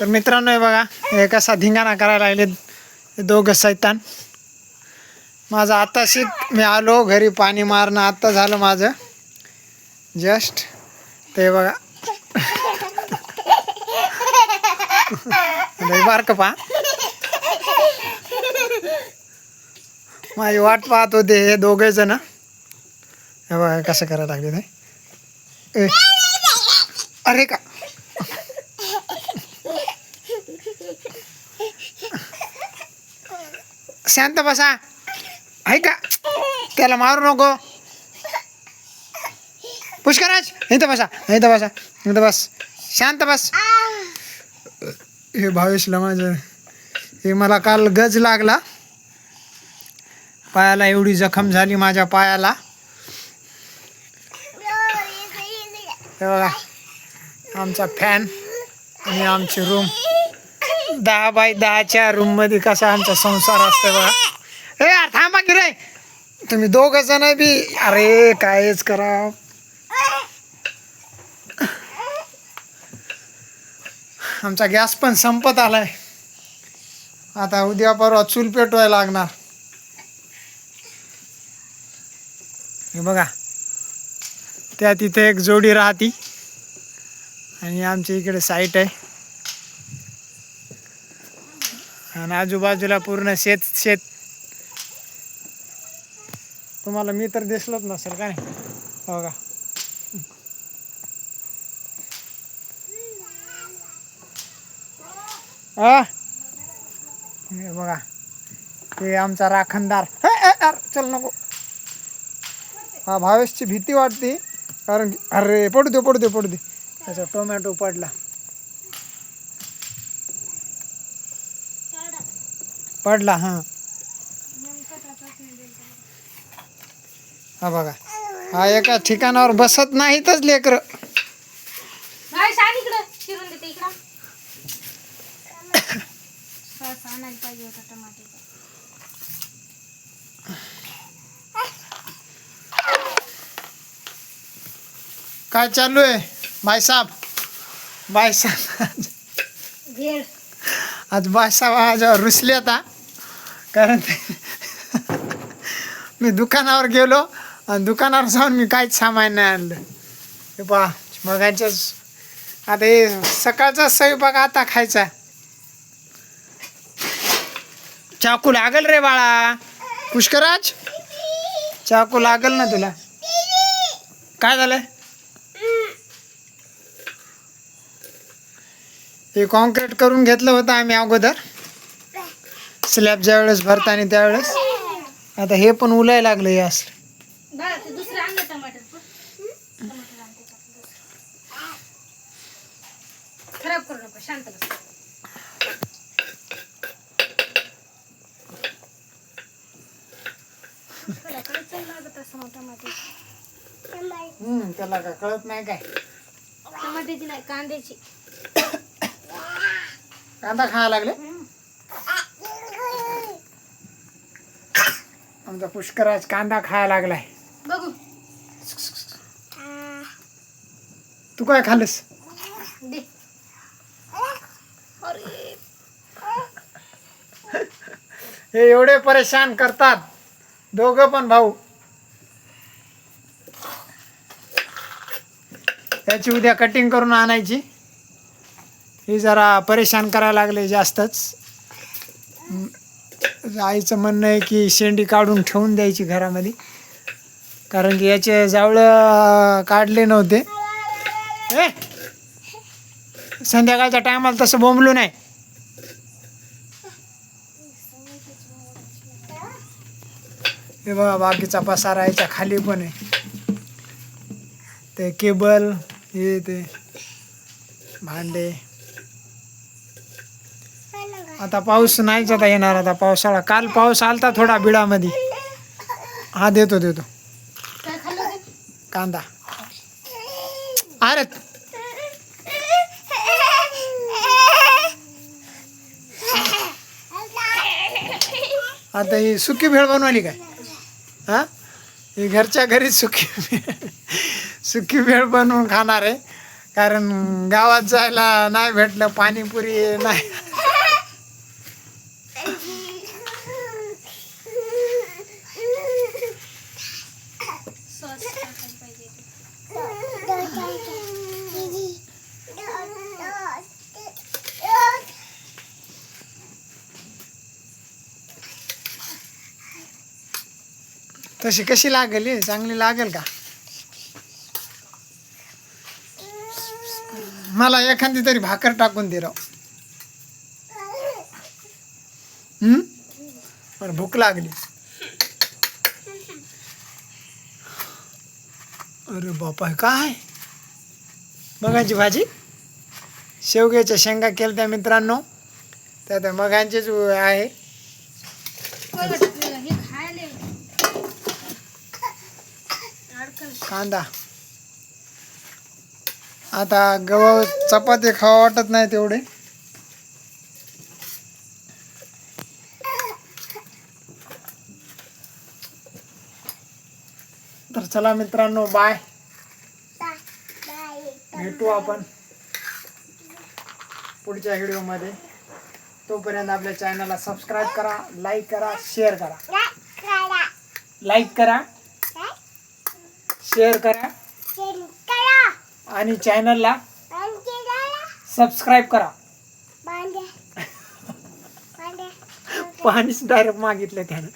तर मित्रांनो हे बघा हे कसा धिंगाणा करायला लागले दोघं सैतान. माझं आता मी आलो घरी पाणी मारणं आत्ता झालं माझं. जस्ट ते बघा. बार बारकं पहा. माझी वाट पाहत होते हे दोघे जण. हे बघा कसं करायला लागले ते अरे का? शांत बसा. आहे का? त्याला मारू नको. पुष्कराज इथं बसा इथं बसा इथं बस. शांत बस. हे भावेशला माझं हे मला काल गज लागला. पायाला एवढी जखम झाली माझ्या पायाला. हे बघा आमचा फॅन आणि आमची रूम दहा बाय दहाच्या रूममध्ये कसा आमचा संसार असतो बघा. ए यार थांबा की रे. तुम्ही दोघं जण बी अरे कायच करा आमचा गॅस पण संपत आलाय. आता उद्या परवा चूल पेटवायला लागणार. हे बघा. त्या तिथे एक जोडी राहती. आणि आमच्या इकडे साईट आहे. आणि आजूबाजूला पूर्ण शेत शेत. तुम्हाला मी तर दिसलोच नसेल का नाही? हो का? हे बघा. हे आमचा राखणदार. चल नको. हा भावेशची भीती वाटते कारण की अरे पडू दे पडू दे पडू दे. त्याचा टोमॅटो पडला. पडला हां. हा बघा. हा एका ठिकाणावर बसत नाहीतच लेकर. काय चालू आहे भाईसाहेब भेळ. आज भाईसाहेब आज रुसले आता. कारण ते मी दुकानावर गेलो आणि दुकानावर जाऊन मी काहीच सामान नाही आणलं. हे पहा मगाच्याच आता हे सकाळचा स्वयंपाक आता खायचा. चाकू लागल रे बाळा. पुष्कराज चाकू लागल ना तुला? काय झालं हे कॉन्क्रीट करून घेतलं होतं आम्ही अगोदर. स्लॅब ज्या वेळेस भरताना त्यावेळेस आता हे पण उलाय लागलं हे असलं. खराब करू नको शांत बस. हम्म, त्याला का कळत नाही काय? टमाट्याची नाही कांद्याची. कांदा खायला लागले? आमचा पुष्कराज कांदा खायला लागलाय. बघू. तू काय खाल्लंस? दे. अरे. हे एवढे परेशान करतात. दोघं पण भाऊ. त्याची उद्या कटिंग करून आणायची. हे जरा परेशान करायला लागले जास्तच. आईचं म्हणणं आहे की शेंडी काढून ठेवून द्यायची घरामध्ये. कारण की याचे जावळं काढले नव्हते. ए! संध्याकाळच्या टायमाला तसं बोंबलू नाही. हे बघा बाकीचा पसारा याच्या खाली पण आहे. ते केबल हे ते भांडे. आता पाऊस नाहीच आता येणार आता पावसाळा. काल पाऊस आलता थोडा बिळामध्ये हा देतो देतो. कांदा. अरे. आता ही सुकी भेळ बनवली काय? हा? ही घरच्या घरी सुकी भेळ. सुकी भेळ बनवून खाणार आहे. कारण गावात जायला नाही भेटलं पाणीपुरी नाही. तशी कशी लागेल हे? चांगली लागेल का? मला एखादी तरी भाकर टाकून दे राव. हम्म? भूक लागली. अरे बापा हे काय? मगाची भाजी? शेवग्याच्या शेंगा केल्या त्या मित्रांनो त्यात मगांचेच आहे. कोण हे खायला अडकल कांदा. आता गव्हा चपाती खावा वाटत नाही तेवढे. तर चला मित्रांनो बाय भेटू आपण पुढच्या व्हिडिओमध्ये. तोपर्यंत आपल्या चॅनलला सबस्क्राईब करा लाईक करा शेअर करा. लाईक करा. शेअर करा. आणि चॅनलला सबस्क्राईब करा. पाणीच डायरेक्ट मागितलं त्यानं.